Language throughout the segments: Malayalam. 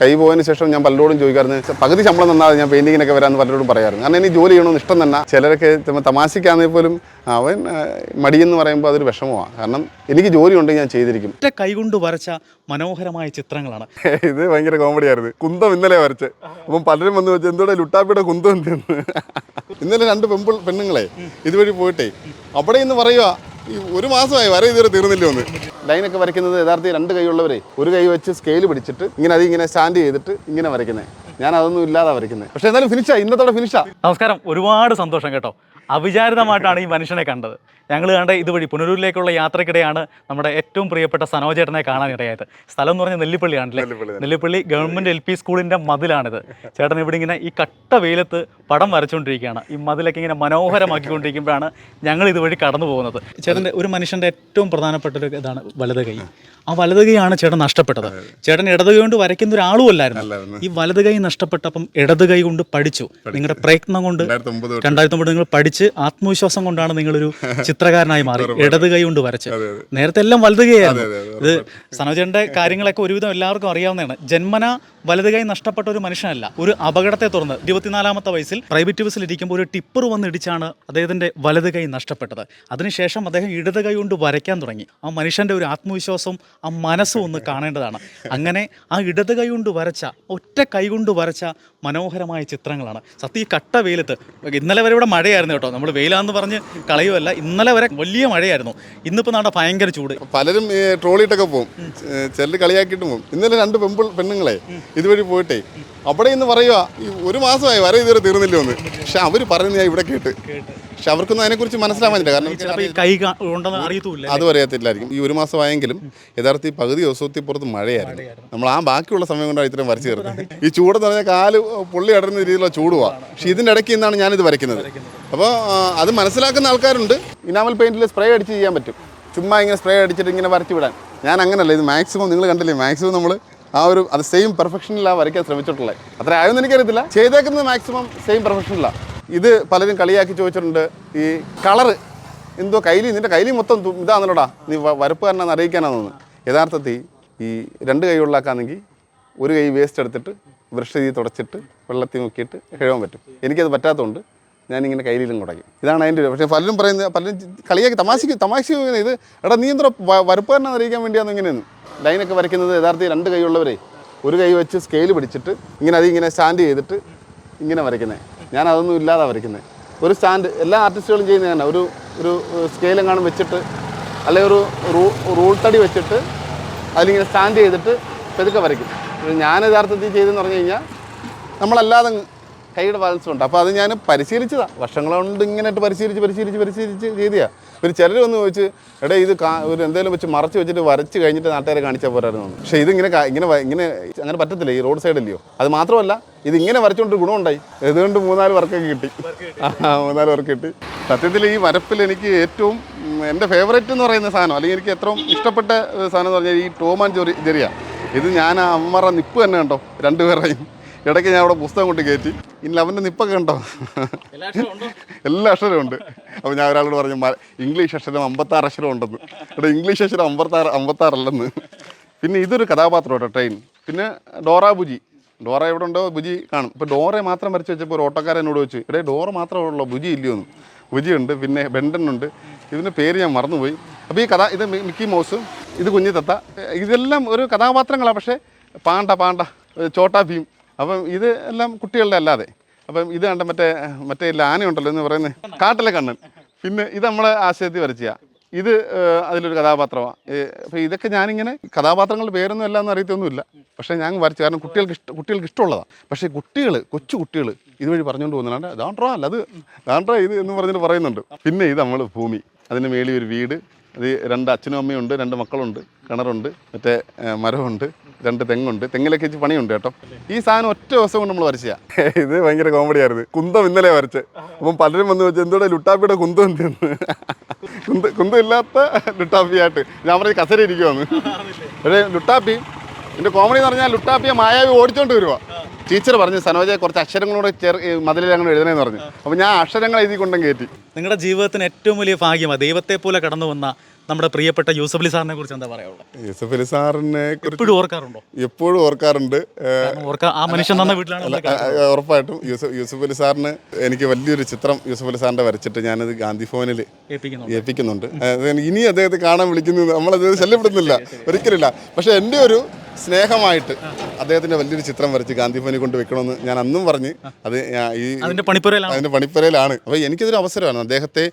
കൈ പോയതിനു ശേഷം ഞാൻ പലരോടും ചോദിക്കാറുണ്ട് പകുതി ശമ്പളം തന്നാൽ ഞാൻ പെയിന്റിങ്ങിനൊക്കെ വരാമെന്ന് പലരോടും പറയാറുണ്ട്. കാരണം എനിക്ക് ജോലി ചെയ്യണമെന്ന് ഇഷ്ടം തന്നെ. ചിലരൊക്കെ ചുമ്മാ തമാശയ്ക്കാണെങ്കിൽ പോലും അവൻ മടിയെന്ന് പറയുമ്പോൾ അതൊരു വിഷമമാണ് കാരണം എനിക്ക് ജോലി ഉണ്ടെങ്കിൽ ഞാൻ ചെയ്തിരിക്കും. ഒറ്റ കൈകൊണ്ട് വരച്ച മനോഹരമായ ചിത്രങ്ങളാണ്. ഇത് ഭയങ്കര കോമഡി ആയിരുന്നു. കുന്തം ഇന്നലെ വരച്ച്. അപ്പം പലരും വന്ന് വെച്ച് എന്തോടെ ലുട്ടാപ്പിയുടെ കുന്തം എന്തെന്ന്? ഇന്നലെ രണ്ട് പെമ്പിൾ പെണ്ണുങ്ങളെ ഇതുവഴി പോയിട്ടേ അവിടെ ഇന്ന് പറയുക ഒരു മാസമായി വര ഇതുവരെ തീർന്നില്ല ഒന്ന്. ലൈനൊക്കെ വരയ്ക്കുന്നത് യഥാർത്ഥത്തിൽ രണ്ട് കൈയുള്ളവരെ ഒരു കൈ വെച്ച് സ്കെയിൽ പിടിച്ചിട്ട് ഇങ്ങനെ അത് ഇങ്ങനെ സ്റ്റാൻഡ് ചെയ്തിട്ട് ഇങ്ങനെ വരയ്ക്കുന്നത് ഞാൻ അതൊന്നും ഇല്ലാതെ വരയ്ക്കുന്നത് പക്ഷെ എന്നാലും ഫിനിഷാ ഇന്നത്തോടെ ഫിനിഷാ നമസ്കാരം. ഒരുപാട് സന്തോഷം കേട്ടോ. അവിചാരിതമായിട്ടാണ് ഈ മനുഷ്യനെ കണ്ടത്. ഞങ്ങൾ കണ്ട ഇതുവഴി പുനരൂരിലേക്കുള്ള യാത്രക്കിടെയാണ് നമ്മുടെ ഏറ്റവും പ്രിയപ്പെട്ട സനോജേട്ടനെ കാണാനിടയായത് സ്ഥലം എന്ന് പറഞ്ഞാൽ നെല്ലിപ്പള്ളിയാണല്ലേ Nellippally Nellippally government L P സ്കൂളിന്റെ മതിലാണിത്. ചേട്ടൻ ഇവിടെ ഇങ്ങനെ ഈ കട്ട വെയിലത്ത് പടം വരച്ചുകൊണ്ടിരിക്കുകയാണ്. ഈ മതിലൊക്കെ ഇങ്ങനെ മനോഹരമാക്കിക്കൊണ്ടിരിക്കുമ്പോഴാണ് ഞങ്ങൾ ഇതുവഴി കടന്നു പോകുന്നത്. ചേട്ടന്റെ ഒരു മനുഷ്യന്റെ ഏറ്റവും പ്രധാനപ്പെട്ട ഒരു ഇതാണ് വലത് കൈ. ആ വലത് കൈയാണ് ചേട്ടൻ നഷ്ടപ്പെട്ടത്. ചേട്ടൻ ഇടത് കൈ കൊണ്ട് വരയ്ക്കുന്ന ഒരാളും അല്ലായിരുന്നു. ഈ വലത് കൈ നഷ്ടപ്പെട്ടപ്പം ഇടത് കൈ കൊണ്ട് പഠിച്ചു. നിങ്ങളുടെ പ്രയത്നം കൊണ്ട് രണ്ടായിരത്തി ഒമ്പത് നിങ്ങൾ പഠിച്ച്. ആത്മവിശ്വാസം കൊണ്ടാണ് നിങ്ങളൊരു ചിത്രകാരനായി മാറി ഇടത് കൈ കൊണ്ട് വരച്ച്. നേരത്തെ എല്ലാം വലത് കൈയായിരുന്നു ഇത് സനോജന്റെ കാര്യങ്ങളൊക്കെ ഒരുവിധം എല്ലാവർക്കും അറിയാവുന്നതാണ്. ജന്മന വലത് കൈ നഷ്ടപ്പെട്ട ഒരു മനുഷ്യനല്ല ഒരു അപകടത്തെ തുടർന്ന് ഇരുപത്തിനാലാമത്തെ വയസ്സിൽ പ്രൈവറ്റ് ബസ്സിൽ ഇരിക്കുമ്പോൾ ഒരു ടിപ്പർ വന്ന് ഇടിച്ചാണ് അദ്ദേഹത്തിന്റെ വലത് കൈ നഷ്ടപ്പെട്ടത്. അതിനുശേഷം അദ്ദേഹം ഇടത് കൈ കൊണ്ട് വരയ്ക്കാൻ തുടങ്ങി. ആ മനുഷ്യന്റെ ഒരു ആത്മവിശ്വാസവും ആ മനസ്സും ഒന്ന് കാണേണ്ടതാണ്. അങ്ങനെ ആ ഇടത് കൈ കൊണ്ട് വരച്ച ഒറ്റ കൈ കൊണ്ട് വരച്ച മനോഹരമായ ചിത്രങ്ങളാണ്. സത്യം ഈ കട്ട വെയിലത്ത് ഇന്നലെ വരെ ഇവിടെ മഴയായിരുന്നു കേട്ടോ. നമ്മൾ വെയിലാന്ന് പറഞ്ഞ് കളയുമല്ല ഇന്നലെ വരെ വലിയ മഴയായിരുന്നു. ഇന്നിപ്പോൾ നാട്ടെ ഭയങ്കര ചൂട്. പലരും ട്രോളിയിട്ടൊക്കെ പോകും ചിലർ കളിയാക്കിയിട്ട് പോകും ഇന്നലെ രണ്ട് പെമ്പിൾ പെണ്ണുങ്ങളെ. ഇതുവഴി പോയിട്ടേ. അവിടെ ഇന്ന് പറയുക ഈ ഒരു മാസമായി വരെ ഇതുവരെ തീർന്നില്ല ഒന്ന് പക്ഷെ അവർ പറയുന്നത് ഞാൻ ഇവിടെ കേട്ട്. പക്ഷെ അവർക്കൊന്നും അതിനെക്കുറിച്ച് മനസ്സിലാവാനില്ല കാരണം അതും അറിയത്തില്ലായിരിക്കും ഈ ഒരു മാസമായെങ്കിലും യഥാർത്ഥത്തിൽ പകുതി ദിവസത്തിൽ പുറത്ത് മഴയായിരുന്നു. നമ്മൾ ആ ബാക്കിയുള്ള സമയം കൊണ്ടാണ് ഇത്രയും വരച്ച് തീർന്നത് ഈ ചൂടെന്ന് പറഞ്ഞാൽ കാൽ പൊള്ളി അടരുന്ന രീതിയിലുള്ള ചൂടുവാ. പക്ഷെ ഇതിന്റെ ഇടയ്ക്ക് നിന്നാണ് ഞാനിത് വരയ്ക്കുന്നത്. അപ്പോൾ അത് മനസ്സിലാക്കുന്ന ആൾക്കാരുണ്ട്. ഇനാമൽ പെയിന്റിൽ സ്പ്രേ അടിച്ച് ചെയ്യാൻ പറ്റും. ചുമ്മാ ഇങ്ങനെ സ്പ്രേ അടിച്ചിട്ട് ഇങ്ങനെ വരച്ച് വിടാൻ. ഞാൻ അങ്ങനല്ല. ഇത് മാക്സിമം നിങ്ങൾ കണ്ടില്ലേ? മാക്സിമം നമ്മൾ ആ ഒരു അത് സെയിം പെർഫെക്ഷനിലാണ് വരയ്ക്കാൻ ശ്രമിച്ചിട്ടുള്ളത് അത്ര ആയൊന്നും എനിക്കറിയത്തില്ല. ചെയ്തേക്കുന്നത് മാക്സിമം സെയിം പെർഫെക്ഷനിലാണ് ഇത് പലരും കളിയാക്കി ചോദിച്ചിട്ടുണ്ട്. ഈ കളറ് എന്തോ കയ്യിൽ നിന്റെ കയ്യിൽ മൊത്തം തു- ഇതാണല്ലോടാ നീ വരപ്പ് വരപ്പുകാരനാന്ന് അറിയിക്കാനാണെന്ന് യഥാർത്ഥത്തിൽ ഈ രണ്ട് കൈ ഉള്ളാക്കാണെങ്കിൽ ഒരു കൈ വേസ്റ്റ് എടുത്തിട്ട് വൃക്ഷതി തുടച്ചിട്ട് വെള്ളത്തിൽ മുക്കിയിട്ട് കഴുകാൻ പറ്റും. എനിക്കത് പറ്റാത്തതുകൊണ്ട് ഞാനിങ്ങനെ കയ്യിലും കുടയ്ക്കും ഇതാണ് അതിന്റെ ഒരു പക്ഷേ പലരും പറയുന്നത് പലരും കളിയാക്കി തമാശക്ക് തമാശ ഇത് എടാ നീ എന്തോ വരപ്പുകാരനാന്ന് അറിയിക്കാൻ വേണ്ടിയാണ് ഇങ്ങനെയൊന്നും ലൈനൊക്കെ വരയ്ക്കുന്നത് യഥാർത്ഥത്തിൽ രണ്ട് കൈ ഉള്ളവരെ ഒരു കൈ വെച്ച് സ്കെയിൽ പിടിച്ചിട്ട് ഇങ്ങനെ അത് ഇങ്ങനെ സ്റ്റാൻഡ് ചെയ്തിട്ട് ഇങ്ങനെ വരയ്ക്കുന്നത് ഞാൻ അതൊന്നും ഇല്ലാതെ വരയ്ക്കുന്നത് ഒരു സ്റ്റാൻഡ് എല്ലാ ആർട്ടിസ്റ്റുകളും ചെയ്യുന്നത് തന്നെ. ഒരു ഒരു സ്കെയിലെങ്ങാനും വെച്ചിട്ട് അല്ലെങ്കിൽ ഒരു റൂൾ തടി വെച്ചിട്ട് അതിലിങ്ങനെ സ്റ്റാൻഡ് ചെയ്തിട്ട് പെതുക്കെ വരയ്ക്കും. ഞാൻ യഥാർത്ഥത്തിൽ ചെയ്തെന്ന് പറഞ്ഞു കഴിഞ്ഞാൽ നമ്മളല്ലാതെ കൈയുടെ ബാലൻസ് ഉണ്ട്. അപ്പോൾ അത് ഞാൻ പരിശീലിച്ചതാണ് വർഷങ്ങളുണ്ട് കൊണ്ട് ഇങ്ങനെ പരിശീലിച്ച് പരിശീലിച്ച് പരിശീലിച്ച് ചെയ്തിയാ. പിന്നെ ചിലർ വന്ന് ചോദിച്ച് എടാ ഇത് ഒരു എന്തെങ്കിലും വെച്ച് മറച്ച് വെച്ചിട്ട് വരച്ച് കഴിഞ്ഞിട്ട് നാട്ടുകാരെ കാണിച്ചാൽ പോരായിരുന്നു പക്ഷേ ഇതിങ്ങനെ ഇങ്ങനെ ഇങ്ങനെ അങ്ങനെ പറ്റത്തില്ല ഈ റോഡ് സൈഡല്ലയോ. അത് മാത്രമല്ല ഇത് ഇങ്ങനെ വരച്ചുകൊണ്ട് ഗുണമുണ്ടായി. ഇതുകൊണ്ട് മൂന്നാൽ വർക്കൊക്കെ കിട്ടി. മൂന്നാൽ വർക്ക് കിട്ടി. സത്യത്തിൽ ഈ വരപ്പിൽ എനിക്ക് ഏറ്റവും എന്റെ ഫേവറേറ്റ് എന്ന് പറയുന്ന സാധനം അല്ലെങ്കിൽ എനിക്ക് ഏറ്റവും ഇഷ്ടപ്പെട്ട സാധനം എന്ന് പറഞ്ഞാൽ ഈ ടോമാൻ ജെറിയ. ഇത് ഞാൻ അമ്മറ നിപ്പ് തന്നെ കണ്ടോ രണ്ടുപേരെയും ഇടയ്ക്ക് ഞാൻ അവിടെ പുസ്തകം കൊണ്ട് കയറ്റി. ഇനി അവന്റെ നിപ്പൊക്കെ ഉണ്ടോ? എല്ലാ അക്ഷരവും ഉണ്ട്. അപ്പോൾ ഞാൻ ഒരാളോട് പറഞ്ഞു "മ- ഇംഗ്ലീഷ് അക്ഷരം അമ്പത്താറ് അക്ഷരം ഉണ്ടെന്ന്. ഇവിടെ ഇംഗ്ലീഷ് അക്ഷരം അമ്പത്താറ് അമ്പത്താറല്ലെന്ന്. പിന്നെ ഇതൊരു കഥാപാത്രം കേട്ടോ ട്രെയിൻ. പിന്നെ ഡോറ ബുജി. ഡോറ എവിടെ ഉണ്ടോ? ബുജി കാണും. ഇപ്പോൾ ഡോറയെ മാത്രം വരച്ച് വെച്ചപ്പോൾ ഒരു ഓട്ടോക്കാരൻ എന്നോട് വെച്ച് ഇവിടെ ഡോറ മാത്രമേ ഉള്ളൂ? ബുജി ഇല്ലയോന്ന് ബുജി ഉണ്ട് പിന്നെ ബെണ്ടൻ ഉണ്ട് ഇതിന്റെ പേര് ഞാൻ മറന്നുപോയി. അപ്പോൾ ഈ കഥ ഇത് മിക്കി മൗസും ഇത് കുഞ്ഞിത്തത്ത ഇതെല്ലാം ഒരു കഥാപാത്രങ്ങളാണ് പക്ഷേ പാണ്ട പാണ്ട ചോട്ടാ ഭീം. അപ്പം ഇത് എല്ലാം കുട്ടികളുടെ അല്ലാതെ. അപ്പം ഇത് കണ്ട മറ്റേ മറ്റേ ഇല്ല ഉണ്ടല്ലോ എന്ന് പറയുന്നത്. കാട്ടിലെ കണ്ണൻ. പിന്നെ ഇത് നമ്മളെ ആശയത്തിൽ വരച്ച ഇത് അതിലൊരു കഥാപാത്രമാണ് അപ്പോൾ ഇതൊക്കെ ഞാനിങ്ങനെ കഥാപാത്രങ്ങളുടെ പേരൊന്നും എല്ലാം അറിയത്തൊന്നുമില്ല. പക്ഷേ ഞാൻ വരച്ചു കാരണം കുട്ടികൾക്ക് ഇഷ്ട കുട്ടികൾക്ക് ഇഷ്ടമുള്ളതാണ് പക്ഷേ കുട്ടികൾ കൊച്ചു കുട്ടികൾ ഇതുവഴി പറഞ്ഞുകൊണ്ട് പോകുന്നതാണ്. ദാണ്ട്രാ അല്ല അത് ദാണ്ട്രാ ഇത് എന്ന് പറഞ്ഞിട്ട് പറയുന്നുണ്ട്. പിന്നെ ഇത് നമ്മൾ ഭൂമി. അതിന് മേളിൽ ഒരു വീട്. അത് രണ്ട് അച്ഛനും അമ്മയും ഉണ്ട് രണ്ട് മക്കളുണ്ട് കിണറുണ്ട് മറ്റേ മരമുണ്ട് രണ്ട് തെങ്ങുണ്ട്. തെങ്ങിലൊക്കെ വെച്ച് പണിയുണ്ട് കേട്ടോ. ഈ സാധനം ഒറ്റ ദിവസം കൊണ്ട് നമ്മൾ വരച്ചാ ഇത് ഭയങ്കര കോമഡി ആയിരുന്നു. കുന്തം ഇന്നലെ വരച്ച്. അപ്പം പലരും വന്ന് വെച്ചാൽ എന്തോടെ ലുട്ടാപ്പിയുടെ കുന്തം ഉണ്ട് കുന്ത കുന്തം ഇല്ലാത്ത ലുട്ടാപ്പിയായിട്ട്. ഞാൻ പറഞ്ഞ കസര ഇരിക്കുവാന്ന് പക്ഷേ ലുട്ടാപ്പി എന്റെ കോമഡി എന്ന് പറഞ്ഞാൽ ലുട്ടാപ്പിയെ മായാവി ഓടിച്ചോണ്ട് വരുവാ. ടീച്ചർ പറഞ്ഞു സനോജയെ കുറച്ച് അക്ഷരങ്ങളോട് ചേർ മതിലിൽ അങ്ങനെ എഴുതണേന്ന് പറഞ്ഞു. അപ്പോൾ ഞാൻ അക്ഷരങ്ങൾ എഴുതി കൊണ്ടും കയറ്റി നിങ്ങളുടെ ജീവിതത്തിന് ഏറ്റവും വലിയ ഭാഗ്യമാണ് ദൈവത്തെ പോലെ കടന്നു വന്ന നമ്മുടെ പ്രിയപ്പെട്ട യൂസഫ് അലി സാറിനെ കുറിച്ച് എന്താ പറയാനുള്ളത്? യൂസഫ് അലി സാറിനെ എപ്പോഴും ഓർക്കാറുണ്ടോ? എപ്പോഴും ഓർക്കാറുണ്ട്. ആ മനുഷ്യൻ തന്ന വീട്ടിലാണ് ഉറപ്പായിട്ടും യൂസഫ് യൂസഫ് അലി സാറിന് എനിക്ക് വലിയൊരു ചിത്രം യൂസഫ് അലി സാറിന്റെ വരച്ചിട്ട് ഞാനത് ഗാന്ധി ഭവനിൽ ഏൽപ്പിക്കുന്നത് ഏൽപ്പിക്കുന്നുണ്ട്. ഇനി അദ്ദേഹത്തെ കാണാൻ വിളിക്കുന്നത് നമ്മളത് ശല്യപ്പെടുന്നില്ല ഒരിക്കലില്ല പക്ഷെ എന്റെ ഒരു സ്നേഹമായിട്ട് അദ്ദേഹത്തിന്റെ വലിയൊരു ചിത്രം വരച്ച് ഗാന്ധി ഭവനിൽ കൊണ്ട് വെക്കണമെന്ന് ഞാൻ അന്നും പറഞ്ഞ് അത് ഈ അതിന്റെ പണിപ്പുരയിലാണ്. അപ്പൊ പണിപ്പുരയിലാണ്. അപ്പോൾ എനിക്കിതൊരു അവസരമാണ്. അദ്ദേഹത്തെ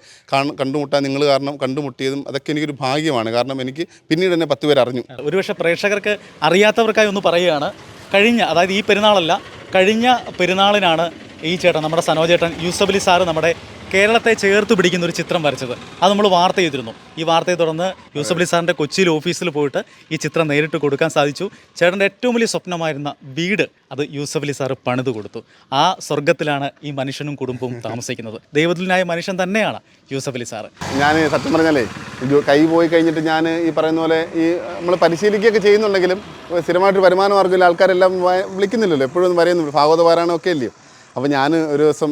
കണ്ടുമുട്ടാൻ നിങ്ങൾ കാരണം കണ്ടുമുട്ടിയതും അതൊക്കെ എനിക്കൊരു ഭാഗ്യമാണ്. കാരണം എനിക്ക് പിന്നീട് തന്നെ പത്ത് പേര് അറിഞ്ഞു. ഒരുപക്ഷെ പ്രേക്ഷകർക്ക് അറിയാത്തവർക്കായി ഒന്ന് പറയുകയാണ്. കഴിഞ്ഞ അതായത് ഈ പെരുന്നാളല്ല കഴിഞ്ഞ പെരുന്നാളിനാണ് ഈ ചേട്ടൻ നമ്മുടെ സനോജേട്ടൻ യൂസഫലി സാറ് നമ്മുടെ കേരളത്തെ ചേർത്ത് പിടിക്കുന്ന ഒരു ചിത്രം വരച്ചത്. അത് നമ്മൾ വാർത്ത ചെയ്തിരുന്നു. ഈ വാർത്തയെ തുടർന്ന് യൂസഫ് അലി സാറിന്റെ കൊച്ചിയിൽ ഓഫീസിൽ പോയിട്ട് ഈ ചിത്രം നേരിട്ട് കൊടുക്കാൻ സാധിച്ചു. ചേട്ടന്റെ ഏറ്റവും വലിയ സ്വപ്നമായിരുന്ന വീട് അത് യൂസഫ് അലി സാറ് പണിത് കൊടുത്തു. ആ സ്വർഗത്തിലാണ് ഈ മനുഷ്യനും കുടുംബവും താമസിക്കുന്നത്. ദൈവത്തിനായ മനുഷ്യൻ തന്നെയാണ് യൂസഫ് അലി സാറ്. ഞാൻ സത്യം പറഞ്ഞാലേ കൈ പോയി കഴിഞ്ഞിട്ട് ഞാൻ ഈ പറയുന്ന പോലെ ഈ നമ്മൾ പരിശീലിക്കുകയൊക്കെ ചെയ്യുന്നുണ്ടെങ്കിലും സ്ഥിരമായിട്ട് വരുമാന മാർഗമില്ല ആൾക്കാരെല്ലാം വിളിക്കുന്നില്ലല്ലോ. എപ്പോഴും വരയുന്നു. ഭാഗവത പാരായണമൊക്കെ ഇല്ലയോ അപ്പോൾ ഞാൻ ഒരു ദിവസം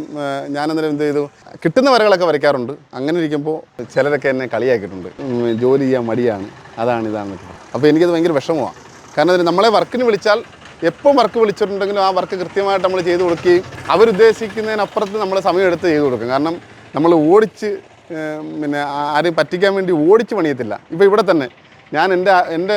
ഞാൻ അന്നേരം എന്ത് ചെയ്തു? കിട്ടുന്ന വരകളൊക്കെ വരയ്ക്കാറുണ്ട്. അങ്ങനെ ഇരിക്കുമ്പോൾ ചിലരൊക്കെ എന്നെ കളിയാക്കിയിട്ടുണ്ട്. ജോലി ചെയ്യാൻ മടിയാണ്. അതാണ് ഇതാണെന്നൊക്കെ അപ്പോൾ എനിക്കത് ഭയങ്കര വിഷമമാണ് കാരണം അതിന് നമ്മളെ വർക്കിന് വിളിച്ചാൽ എപ്പം വർക്ക് വിളിച്ചിട്ടുണ്ടെങ്കിലും ആ വർക്ക് കൃത്യമായിട്ട് നമ്മൾ ചെയ്തു കൊടുക്കുകയും അവരുദ്ദേശിക്കുന്നതിനപ്പുറത്ത് നമ്മൾ സമയം എടുത്ത് ചെയ്തു കൊടുക്കും. കാരണം നമ്മൾ ഓടിച്ച് പിന്നെ ആരെയും പറ്റിക്കാൻ വേണ്ടി ഓടിച്ച് പണിയത്തില്ല. ഇപ്പോൾ ഇവിടെ തന്നെ ഞാൻ എന്റെ എന്റെ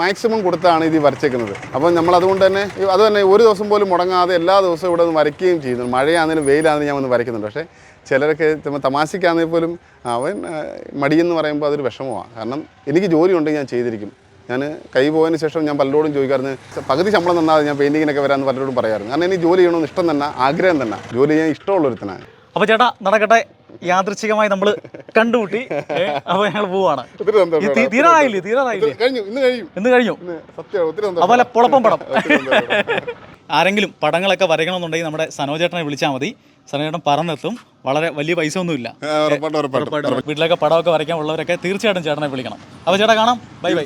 മാക്സിമം കൊടുത്താണ് ഇത് വരച്ചേക്കുന്നത്. അപ്പോൾ നമ്മൾ അതുകൊണ്ട് തന്നെ അത് തന്നെ ഒരു ദിവസം പോലും മുടങ്ങാതെ എല്ലാ ദിവസവും ഇവിടെ നിന്ന് വരയ്ക്കുകയും ചെയ്യുന്നു. മഴയാണെങ്കിലും വെയിലാണെങ്കിലും ഞാൻ വന്ന് വരയ്ക്കുന്നുണ്ട്. പക്ഷേ ചിലരൊക്കെ തമാശയ്ക്കാണെങ്കിൽ പോലും അവൻ മടിയെന്ന് പറയുമ്പോൾ അതൊരു വിഷമമാണ് കാരണം എനിക്ക് ജോലി ഉണ്ടെങ്കിൽ ഞാൻ ചെയ്തിരിക്കും. ഞാൻ കൈ പോയതിന് ശേഷം ഞാൻ പലരോടും ചോദിക്കാറുണ്ട് പകുതി ശമ്പളം തന്നാൽ ഞാൻ പെയിന്റിങ്ങിനൊക്കെ വരാമെന്ന് പലരോടും പറയാറുണ്ട്. കാരണം എനിക്ക് ജോലി ചെയ്യണമെന്ന് ഇഷ്ടം തന്നെ ആഗ്രഹം തന്നെ. ജോലി ചെയ്യാൻ ഇഷ്ടമുള്ളൊരുത്തനാണ്. അപ്പോൾ ചേട്ടാ നടക്കട്ടെ. യാദൃച്ഛികമായി നമ്മൾ കണ്ടുമുട്ടി. അപ്പൊ ഞങ്ങൾ പോവാണ്. തീരാറായില്ലേ തീരാറായില്ലേ? ഇന്ന് കഴിഞ്ഞു. അതുപോലെ പൊളപ്പം പടം. ആരെങ്കിലും പടങ്ങളൊക്കെ വരയ്ക്കണമെന്നുണ്ടെങ്കിൽ നമ്മുടെ സനോജേട്ടനെ വിളിച്ചാൽ മതി. സനോജേട്ടൻ പറഞ്ഞെത്തും. വളരെ വലിയ പൈസ ഒന്നുമില്ല. വീട്ടിലൊക്കെ പടമൊക്കെ വരയ്ക്കാൻ ഉള്ളവരൊക്കെ തീർച്ചയായിട്ടും ചേട്ടനെ വിളിക്കണം. അപ്പോൾ ചേട്ടാ കാണാം. Bye bye.